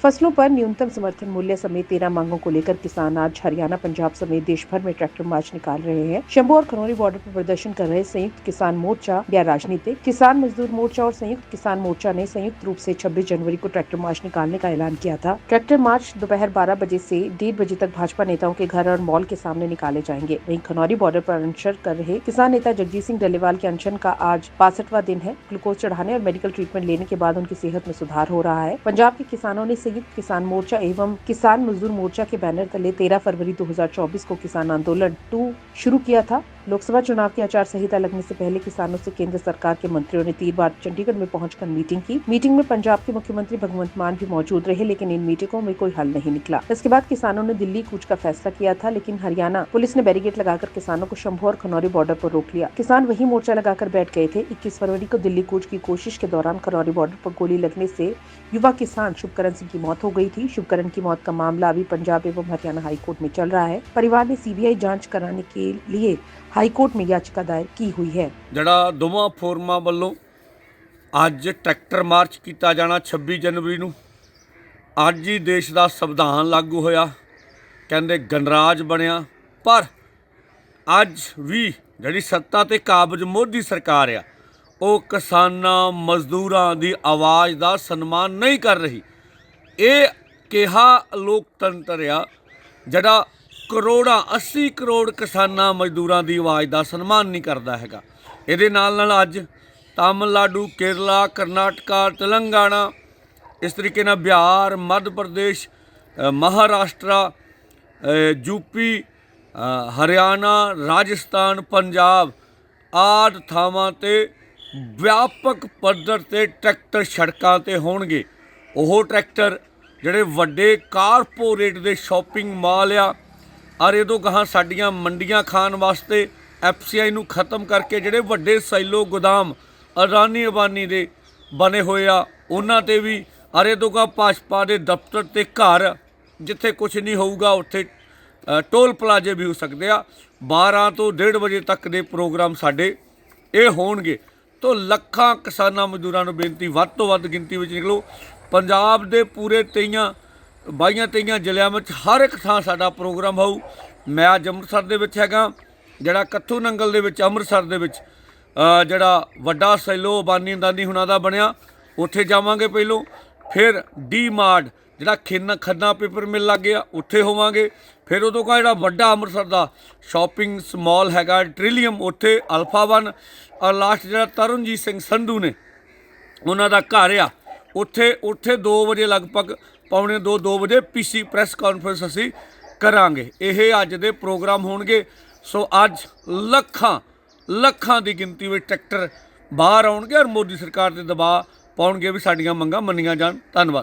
فصلوں پر نیونتم سمرتھن مولیہ سمیت تیرہ مانگوں کو لے کر کسان آج ہریانہ، پنجاب سمیت دیش بھر میں ٹریکٹر مارچ نکال رہے ہیں۔ شمبو اور کنوری بارڈر پر پردرشن کر رہے سیکت کسان مورچہ یا راجنیتی۔ کسان مزدور مورچہ اور سیکت کسان مورچہ نے سیکت روپ سے چھبیس جنوری کو ٹریکٹر مارچ نکالنے کا اعلان کیا تھا۔ ٹریکٹر مارچ دوپہر بارہ بجے سے ڈیڑھ بجے تک بھاجپا نیتاؤں کے گھر اور مال کے سامنے نکالے جائیں گے۔ وہیں کنوری بارڈر پر انشن کر رہے کسان نیتا جگجیت سنگھ ڈلیوال کے انشن کا آج باسٹھواں دن ہے۔ گلوکوز چڑھانے اور میڈیکل ٹریٹمنٹ لینے کے بعد ان کی صحت میں سدھار ہو رہا ہے۔ پنجاب کے کسانوں نے संयुक्त किसान मोर्चा एवं किसान मजदूर मोर्चा के बैनर तले 13 फरवरी 2024 को किसान आंदोलन टू शुरू किया था لوک سبھا چناؤ کی آچار سنہیتا لگنے سے پہلے کسانوں سے کیندر سرکار کے منتریوں نے تین بار چنڈی گڑھ میں پہنچ کر میٹنگ کی۔ میٹنگ میں پنجاب کے مکھی منتری بھگونت مان بھی موجود رہے، لیکن ان میٹنگوں میں کوئی حل نہیں نکلا۔ اس کے بعد کسانوں نے دلی کوچ کا فیصلہ کیا تھا، لیکن ہریانہ پولیس نے بیریگیٹ لگا کر کسانوں کو شمبھو اور کنوری بارڈر پر روک لیا۔ کسان وہی مورچہ لگا کر بیٹھ گئے تھے۔ اکیس فروری کو دلی کوچ کی کوشش کے دوران کھنوری بارڈر پر گولی لگنے سے یوا کسان شب کرن سنگھ کی موت ہو گئی تھی۔ شب کرن کی موت کا معاملہ ابھی پنجاب ایوم ہریانہ ہائی کورٹ میں چل رہا ہے۔ پریوار نے سی بی آئی جانچ کرانے کے لیے ਹਾਈ ਕੋਰਟ ਮੇਂ ਯਾਚਿਕਾ ਦਾਇਰ ਕੀ ਹੋਈ ਹੈ? ਜਿਹੜਾ ਦੋਵਾਂ ਫੋਰਮਾਂ ਵੱਲੋਂ ਅੱਜ ਟਰੈਕਟਰ ਮਾਰਚ ਕੀਤਾ ਜਾਣਾ 26 ਜਨਵਰੀ ਨੂੰ, ਅੱਜ ਹੀ ਦੇਸ਼ ਦਾ ਸੰਵਿਧਾਨ ਲਾਗੂ ਹੋਇਆ। ਕਹਿੰਦੇ ਗਣਰਾਜ ਬਣਿਆ, ਪਰ ਅੱਜ ਵੀ ਜਿਹੜੀ ਸੱਤਾ ਤੇ ਕਾਬਜ ਮੋਦੀ ਸਰਕਾਰ ਆ, ਉਹ ਕਿਸਾਨਾਂ, ਮਜ਼ਦੂਰਾਂ ਦੀ ਆਵਾਜ਼ ਦਾ ਸਨਮਾਨ ਨਹੀਂ ਕਰ ਰਹੀ। ਇਹ ਕਿਹਾ ਲੋਕਤੰਤਰ ਆ, ਜਿਹੜਾ ਕਰੋੜਾਂ 80 ਕਰੋੜ ਕਿਸਾਨਾਂ ਮਜ਼ਦੂਰਾਂ ਦੀ ਆਵਾਜ਼ ਦਾ ਸਨਮਾਨ ਨਹੀਂ ਕਰਦਾ ਹੈਗਾ। ਇਹਦੇ ਨਾਲ ਨਾਲ ਅੱਜ ਤਾਮਿਲਨਾਡੂ ਕੇਰਲਾ ਕਰਨਾਟਕਾ ਤੇਲੰਗਾਨਾ ਇਸ ਤਰੀਕੇ ਨਾਲ ਬਿਹਾਰ ਮੱਧ ਪ੍ਰਦੇਸ਼ ਅ, ਮਹਾਰਾਸ਼ਟਰਾ ਅ, ਯੂਪੀ ਹਰਿਆਣਾ ਰਾਜਸਥਾਨ ਪੰਜਾਬ ਆਦ ਥਾਵਾਂ ਤੇ ਵਿਆਪਕ ਪੱਧਰ ਤੇ ਟਰੈਕਟਰ ਸੜਕਾਂ ਤੇ ਹੋਣਗੇ। ਉਹ ਟਰੈਕਟਰ ਜਿਹੜੇ ਵੱਡੇ ਕਾਰਪੋਰੇਟ ਦੇ ਸ਼ਾਪਿੰਗ ਮਾਲ ਆ ਔਰ ਇਹ ਤੋਂ ਗਾਹਾਂ ਸਾਡੀਆਂ ਮੰਡੀਆਂ ਖਾਣ ਵਾਸਤੇ ਐਫਸੀਆਈ ਨੂੰ ਖਤਮ ਕਰਕੇ ਜਿਹੜੇ ਵੱਡੇ ਸੈਲੋ ਗੋਦਾਮ ਅਰਾਨੀ ਅਬਾਨੀ ਦੇ ਬਣੇ ਹੋਏ ਆ, ਉਹਨਾਂ ਤੇ ਵੀ ਅਰੇ ਤੋਂ ਗਾ ਭਾਜਪਾ ਦੇ ਦਫ਼ਤਰ ਤੇ ਘਰ, ਜਿੱਥੇ ਕੁਝ ਨਹੀਂ ਹੋਊਗਾ, ਉੱਥੇ ਟੋਲ ਪਲਾਜ਼ੇ ਵੀ ਹੋ ਸਕਦੇ ਆ। 12 ਤੋਂ 1:30 ਵਜੇ ਤੱਕ ਦੇ ਪ੍ਰੋਗਰਾਮ ਸਾਡੇ ਇਹ ਹੋਣਗੇ। ਤੋਂ ਲੱਖਾਂ ਕਿਸਾਨਾਂ ਮਜ਼ਦੂਰਾਂ ਨੂੰ ਬੇਨਤੀ, ਵੱਧ ਤੋਂ ਵੱਧ ਗਿਣਤੀ ਵਿੱਚ ਨਿਕਲੋ। ਪੰਜਾਬ ਦੇ ਪੂਰੇ ਤੇਈਆਂ ਬਾਈਆਂ ਤੇਈਆਂ ਜ਼ਿਲ੍ਹਿਆਂ ਵਿੱਚ ਹਰ ਇੱਕ ਥਾਂ ਸਾਡਾ ਪ੍ਰੋਗਰਾਮ ਹੋਊ। ਮੈਂ ਅੱਜ ਅੰਮ੍ਰਿਤਸਰ ਦੇ ਵਿੱਚ ਹੈਗਾ, ਜਿਹੜਾ ਕੱਥੂ ਨੰਗਲ ਦੇ ਵਿੱਚ, ਅੰਮ੍ਰਿਤਸਰ ਦੇ ਵਿੱਚ ਜਿਹੜਾ ਵੱਡਾ ਸੈਲੋ ਬਾਨੀ ਦਾਨੀ ਹੁਣਾਂ ਦਾ ਬਣਿਆ, ਉੱਥੇ ਜਾਵਾਂਗੇ ਪਹਿਲੋਂ। ਫਿਰ ਡੀ ਮਾਰਟ ਜਿਹੜਾ ਖੰਨਾ ਖੰਨਾ ਪੇਪਰ ਮਿਲ ਲੱਗ ਗਿਆ, ਉੱਥੇ ਹੋਵਾਂਗੇ। ਫਿਰ ਉਦੋਂ ਕਾ ਜਿਹੜਾ ਵੱਡਾ ਅੰਮ੍ਰਿਤਸਰ ਦਾ ਸ਼ਾਪਿੰਗ ਮਾਲ ਹੈਗਾ, ਟ੍ਰਿਲੀਅਮ, ਉੱਥੇ ਅਲਫਾ 1 ਔਰ ਲਾਸਟ ਜਿਹੜਾ ਤਰਨਜੀਤ ਸਿੰਘ ਸੰਧੂ ਨੇ, ਉਹਨਾਂ ਦਾ ਘਰ ਆ। ਉੱਥੇ ਉੱਥੇ 2 ਵਜੇ ਲਗਭਗ ਪੌਣੇ 2 2 ਵਜੇ ਪੀਸੀ ਪ੍ਰੈਸ ਕਾਨਫਰੰਸ ਅਸੀਂ ਕਰਾਂਗੇ। ਇਹ ਅੱਜ ਦੇ ਪ੍ਰੋਗਰਾਮ ਹੋਣਗੇ। ਸੋ ਅੱਜ ਲੱਖਾਂ ਲੱਖਾਂ ਦੀ ਗਿਣਤੀ ਵਿੱਚ ਟਰੈਕਟਰ ਬਾਹਰ ਆਉਣਗੇ ਔਰ ਮੋਦੀ ਸਰਕਾਰ 'ਤੇ ਦਬਾਅ ਪਾਉਣਗੇ ਵੀ ਸਾਡੀਆਂ ਮੰਗਾਂ ਮੰਨੀਆਂ ਜਾਣ। ਧੰਨਵਾਦ।